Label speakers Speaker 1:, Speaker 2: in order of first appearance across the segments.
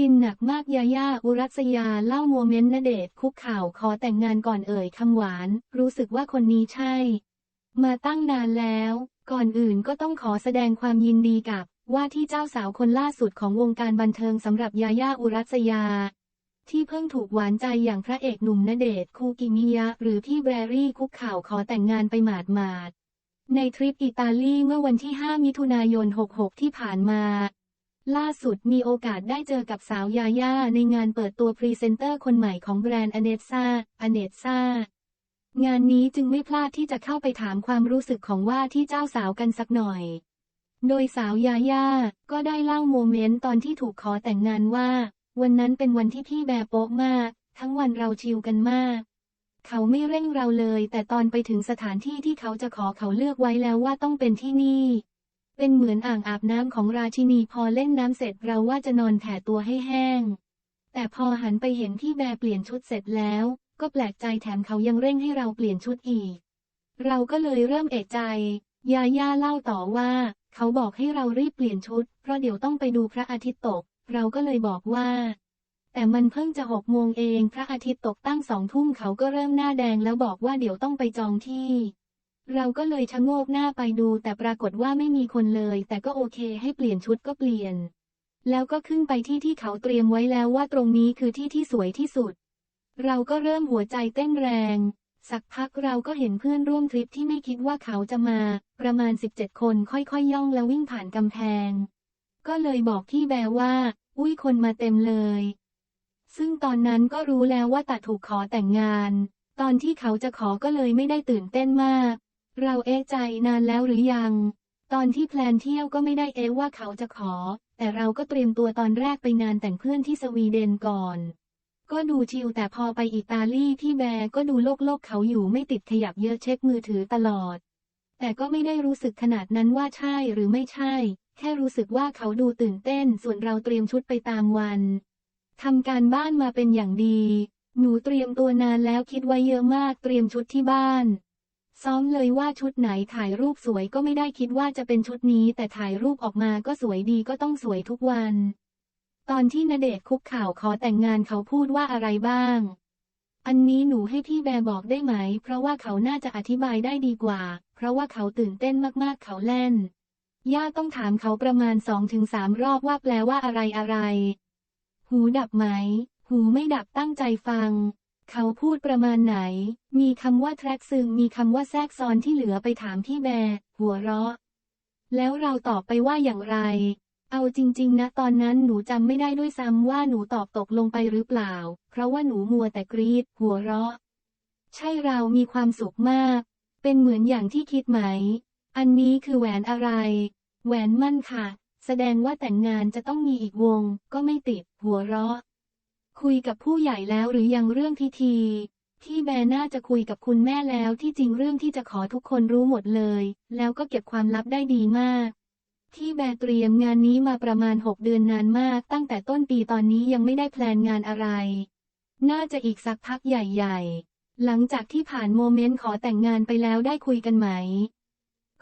Speaker 1: ฟินหนักมากยาย่าอุรัสยาเล่าโมเมนต์ณเดชคุกเข่าวขอแต่งงานก่อนเอ่ยคำหวาน รู้สึกว่าคนนี้ใช่ มาตั้งนานแล้ว ก่อนอื่นก็ต้องขอแสดงความยินดีกับ ว่าที่เจ้าสาวคนล่าสุดของวงการบันเทิงสำหรับยาย่าอุรัสยา ที่เพิ่งถูกหวานใจอย่างพระเอกหนุ่มณเดชคูกิมิยะ หรือพี่แบรรี่คุกเข่าวขอแต่งงานไปหมาดหมาดๆในทริปอิตาลีเมื่อวันที่ 5 มิถุนายน 66 ที่ผ่านมา ล่าสุดมีโอกาสได้เจอกับสาวยาย่าในงานเปิดตัวพรีเซนเตอร์คนใหม่ของแบรนด์อเนซาอเนซางานนี้จึงไม่พลาดที่จะเข้าไปถามความรู้สึกของว่าที่เจ้าสาวกันสักหน่อย โดยสาวยาย่าก็ได้เล่าโมเมนต์ตอนที่ถูกขอแต่งงานว่า วันนั้นเป็นวันที่พี่แบโป๊กมาก ทั้งวันเราชิลกันมาก เขาไม่เร่งเราเลย แต่ตอนไปถึงสถานที่ที่เขาจะขอเขาเลือกไว้แล้วว่าต้องเป็นที่นี่ เป็นเหมือนอ่างอาบน้ำของราชินีพอเล่นน้ำเสร็จเราว่าจะนอนแผ่ตัวให้แห้ง แต่พอหันไปเห็นพี่แบเปลี่ยนชุดเสร็จแล้ว ก็แปลกใจแถมเขายังเร่งให้เราเปลี่ยนชุดอีก เราก็เลยเริ่มเอกใจ ยาย่าเล่าต่อว่า เขาบอกให้เรารีบเปลี่ยนชุด เพราะเดี๋ยวต้องไปดูพระอาทิตย์ตก เราก็เลยบอกว่า แต่มันเพิ่งจะหกโมงเอง พระอาทิตย์ตกตั้งสองทุ่มเขาก็เริ่มหน้าแดงแล้วบอกว่าเดี๋ยวต้องไปจองที่ เราก็เลยชะโงกหน้าไปดูแต่ปรากฏว่าไม่มีคนเลย แต่ก็โอเคให้เปลี่ยนชุดก็เปลี่ยน แล้วก็ขึ้นไปที่ที่เขาเตรียมไว้แล้วว่าตรงนี้คือที่ที่สวยที่สุด เราก็เริ่มหัวใจเต้นแรง สักพักเราก็เห็นเพื่อนร่วมทริปที่ไม่คิดว่าเขาจะมา ประมาณ 17 คนค่อยๆย่องแล้ววิ่งผ่านกำแพง ก็เลยบอกพี่แบว่า อุ้ยคนมาเต็มเลย ซึ่งตอนนั้นก็รู้แล้วว่าตัดถูกขอแต่งงาน ตอนที่เขาจะขอก็เลยไม่ได้ตื่นเต้นมาก เราเอะใจนานแล้วหรือยัง ตอนที่แพลนเที่ยวก็ไม่ได้เอะว่าเขาจะขอ แต่เราก็เตรียมตัวตอนแรกไปงานแต่งเพื่อนที่สวีเดนก่อน ก็ดูชิลแต่พอไปอิตาลีพี่แบร์ก็ดูโลกโลกเขาอยู่ไม่ติดขยับเยอะเช็คมือถือตลอด แต่ก็ไม่ได้รู้สึกขนาดนั้นว่าใช่หรือไม่ใช่ แค่รู้สึกว่าเขาดูตื่นเต้น ส่วนเราเตรียมชุดไปตามวันทำการบ้านมาเป็นอย่างดี หนูเตรียมตัวนานแล้วคิดไว้เยอะมากเตรียมชุดที่บ้าน ซ้อมเลยว่าชุดไหนถ่ายรูปสวยก็ไม่ได้คิดว่าจะเป็นชุดนี้ แต่ถ่ายรูปออกมาก็สวยดีก็ต้องสวยทุกวัน ตอนที่ณเดชคุกข่าวขอแต่งงานเขาพูดว่าอะไรบ้าง อันนี้หนูให้พี่แบร์บอกได้ไหม เพราะว่าเขาน่าจะอธิบายได้ดีกว่า เพราะว่าเขาตื่นเต้นมากๆเขาเล่น ย่าต้องถามเขาประมาณสองถึงสามรอบว่าแปลว่าอะไรอะไร หูดับไหม หูไม่ดับตั้งใจฟัง เขาพูดประมาณไหน มีคำว่าแทร็กซึงมีคำว่าแทรกซ้อนที่เหลือไปถามพี่แบร์หัวเราะ แล้วเราตอบไปว่าอย่างไร เอาจริง ๆ นะ ตอนนั้นหนูจำไม่ได้ด้วยซ้ำว่าหนูตอบตกลงไปหรือเปล่า เพราะว่าหนูมัวแต่กรีด หัวเราะ ใช่เรามีความสุขมาก เป็นเหมือนอย่างที่คิดไหม อันนี้คือแหวนอะไร แหวนมั่นค่ะ แสดงว่าแต่งงานจะต้องมีอีกวง ก็ไม่ติด หัวเราะ คุยกับผู้ใหญ่แล้วหรือยังเรื่องพิธีพี่แบน่าจะคุยกับคุณแม่แล้วที่จริงเรื่องที่จะขอทุกคนรู้หมดเลย แล้วก็เก็บความลับได้ดีมากพี่แบเตรียมงานนี้มาประมาณ 6 เดือนนานมาก ตั้งแต่ต้นปีตอนนี้ยังไม่ได้แพลนงานอะไร น่าจะอีกสักพักใหญ่ ๆ หลังจากที่ผ่านโมเมนต์ขอแต่งงานไปแล้วได้คุยกันไหม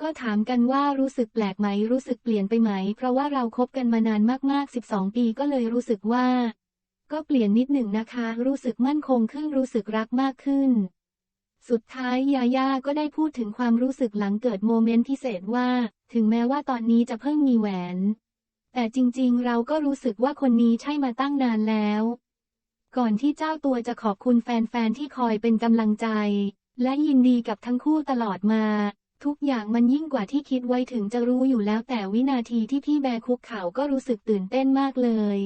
Speaker 1: ก็ถามกันว่ารู้สึกแปลกไหมรู้สึกเปลี่ยนไปไหม เพราะว่าเราคบกันมานานมากๆ 12 ปีก็เลยรู้สึกว่า ก็เปลี่ยนนิดหนึ่งนะคะ รู้สึกมั่นคงขึ้นรู้สึกรักมากขึ้น สุดท้ายยาย่าก็ได้พูดถึงความรู้สึกหลังเกิดโมเมนต์พิเศษว่า ถึงแม้ว่าตอนนี้จะเพิ่งมีแหวน แต่จริงๆ เราก็รู้สึกว่าคนนี้ใช่มาตั้งนานแล้ว ก่อนที่เจ้าตัวจะขอบคุณแฟนๆ ที่คอยเป็นกำลังใจ และยินดีกับทั้งคู่ตลอดมา ทุกอย่างมันยิ่งกว่าที่คิดไว้ถึงจะรู้อยู่แล้วแต่วินาทีที่พี่แบร์คุกเข่าก็รู้สึกตื่นเต้นมากเลย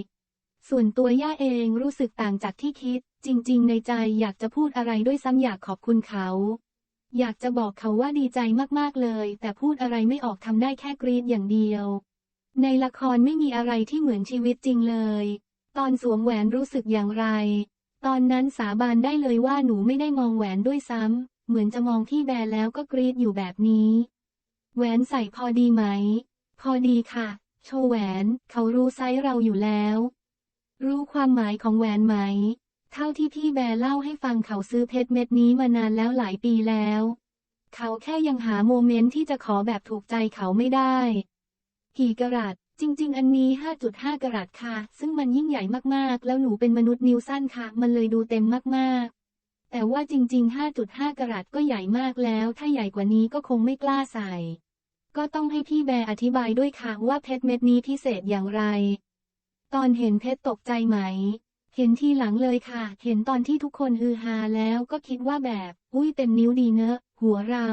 Speaker 1: ส่วนตัวย่าเองรู้สึกต่างจากที่คิด จริง ๆ ในใจอยากจะพูดอะไรด้วยซ้ำอยากขอบคุณเขา อยากจะบอกเขาว่าดีใจมากๆเลย แต่พูดอะไรไม่ออกทำได้แค่กรีดอย่างเดียว ในละครไม่มีอะไรที่เหมือนชีวิตจริงเลย ตอนสวมแหวนรู้สึกอย่างไร ตอนนั้นสาบานได้เลยว่าหนูไม่ได้มองแหวนด้วยซ้ำเหมือนจะมองพี่แบร์แล้วก็กรีดอยู่แบบนี้ แหวนใส่พอดีไหม พอดีค่ะ โชว์แหวน เขารู้ไซส์เราอยู่แล้ว รู้ความหมายของแหวนไหม เท่าที่พี่แบร์เล่าให้ฟังเขาซื้อเพชรเม็ดนี้มานานแล้วหลายปีแล้ว เขาแค่ยังหาโมเมนต์ที่จะขอแบบถูกใจเขาไม่ได้ กี่กะรัตจริง ๆ อันนี้ 5.5 กะรัตค่ะ ซึ่งมันยิ่งใหญ่มากๆ แล้วหนูเป็นมนุษย์นิ้วสั้นค่ะ มันเลยดูเต็มมากๆ แต่ว่าจริง ๆ 5.5 กะรัตก็ใหญ่มากแล้ว ถ้าใหญ่กว่านี้ก็คงไม่กล้าใส่ ก็ต้องให้พี่แบร์อธิบายด้วยค่ะว่าเพชรเม็ดนี้พิเศษอย่างไร ตอนเห็นเพชรตกใจไหม เห็นทีหลังเลยค่ะ เห็นตอนที่ทุกคนฮือฮาแล้วก็คิดว่าแบบ อุ้ยเต็มนิ้วดีเนอะ หัวเรา